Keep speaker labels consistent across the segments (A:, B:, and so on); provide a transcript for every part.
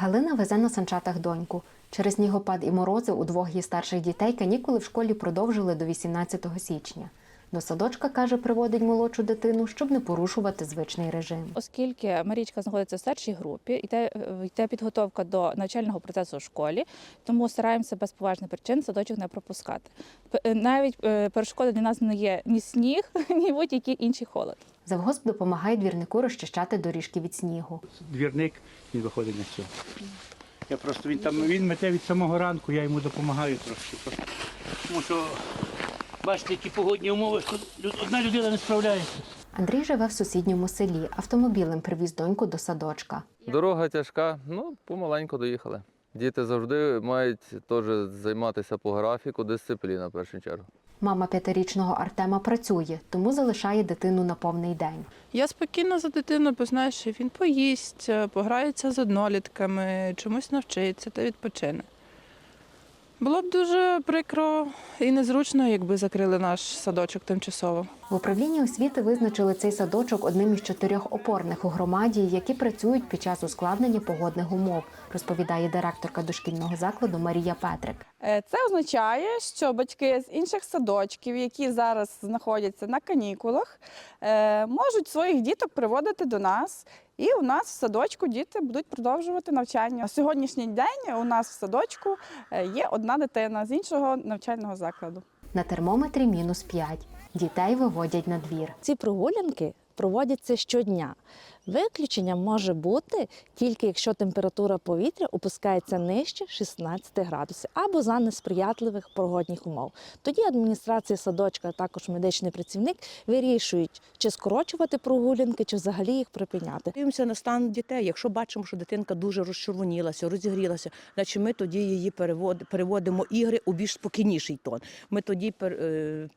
A: Галина везе на санчатах доньку. Через снігопад і морози у двох її старших дітей канікули в школі продовжили до 18 січня. До садочка, каже, приводить молодшу дитину, щоб не порушувати звичний режим.
B: Оскільки Марічка знаходиться в старшій групі, йде, е, йде підготовка до навчального процесу в школі, тому стараємося без поважних причин садочок не пропускати. Е, Навіть е, перешкоди для нас не є ні сніг, ні будь-який інший холод.
A: Завгосп допомагає двірнику розчищати доріжки від снігу.
C: двірник, він виходить на цього. Я просто він там він мете від самого ранку, я йому допомагаю трошки. Тому що бачите, які погодні умови, що одна людина не справляється.
A: Андрій живе в сусідньому селі. Автомобілем привіз доньку до садочка.
D: Дорога тяжка, ну помаленьку доїхали. Діти завжди мають теж займатися по графіку, дисципліна в першу чергу.
A: Мама п'ятирічного Артема працює, тому залишає дитину на повний день.
E: Я спокійно за дитину, бо знаю, що він поїсть, пограється з однолітками, чомусь навчиться та відпочине. Було б дуже прикро і незручно, якби закрили наш садочок тимчасово.
A: В управлінні освіти визначили цей садочок одним із чотирьох опорних у громаді, які працюють під час ускладнення погодних умов, розповідає директорка дошкільного закладу Марія Петрик.
F: Е, Це означає, що батьки з інших садочків, які зараз знаходяться на канікулах, е, можуть своїх діток приводити до нас. І у нас в садочку діти будуть продовжувати навчання. На сьогоднішній день у нас в садочку е, є одна дитина з іншого навчального закладу.
A: На термометрі мінус 5. Дітей виводять на двір.
G: Ці прогулянки проводяться щодня. Виключення може бути тільки якщо температура повітря опускається нижче 16 градусів або за несприятливих погодних умов. Тоді адміністрація садочка, а також медичний працівник вирішують, чи скорочувати прогулянки, чи взагалі їх припиняти.
H: Дивимося на стан дітей. Якщо бачимо, що дитинка дуже розчервонілася, розігрілася, значить ми тоді її перевод- переводимо ігри у більш спокійніший тон. Ми тоді е,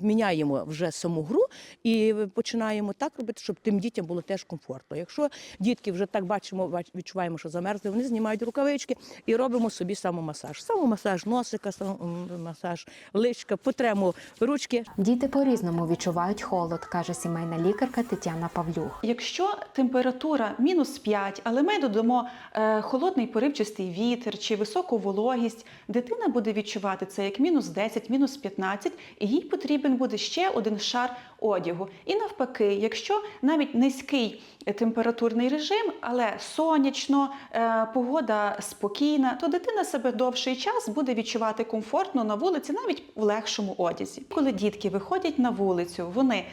H: міняємо вже саму гру і починаємо так робити, щоб тим дітям було теж комфортно. Якщо дітки вже так бачимо, відчуваємо, що замерзли, вони знімають рукавички і робимо собі самомасаж. Самомасаж носика, самомасаж личка, потремо ручки.
A: Діти по-різному відчувають холод, каже сімейна лікарка Тетяна Павлюх.
I: Якщо температура мінус 5, але ми додамо е, холодний поривчастий вітер чи високу вологість, дитина буде відчувати це як мінус 10, мінус 15, і їй потрібен буде ще один шар одягу. І навпаки, якщо навіть низький температурний режим, але сонячно, е, погода спокійна, то дитина себе довший час буде відчувати комфортно на вулиці, навіть в легшому одязі. Коли дітки виходять на вулицю, вони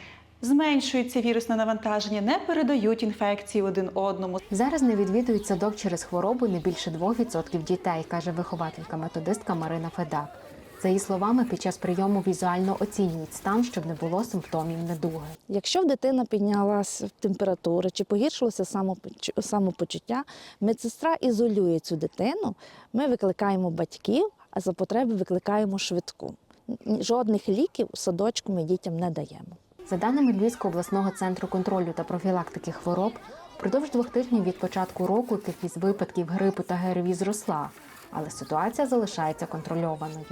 I: Зменшується вірусне навантаження, не передають інфекції один одному.
A: Зараз не відвідують садок через хворобу не більше 2% дітей, каже вихователька-методистка Марина Федак. За її словами, під час прийому візуально оцінюють стан, щоб не було симптомів недуги.
G: Якщо дитина піднялася температура чи погіршилося самопочу- самопочуття, медсестра ізолює цю дитину. Ми викликаємо батьків, а за потреби викликаємо швидку. Жодних ліків у садочку ми дітям не даємо.
A: За даними Львівського обласного центру контролю та профілактики хвороб, впродовж двох тижнів від початку року кількість випадків грипу та ГРВІ зросла, але ситуація залишається контрольованою.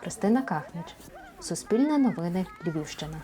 A: Христина Кахніч, Суспільне новини, Львівщина.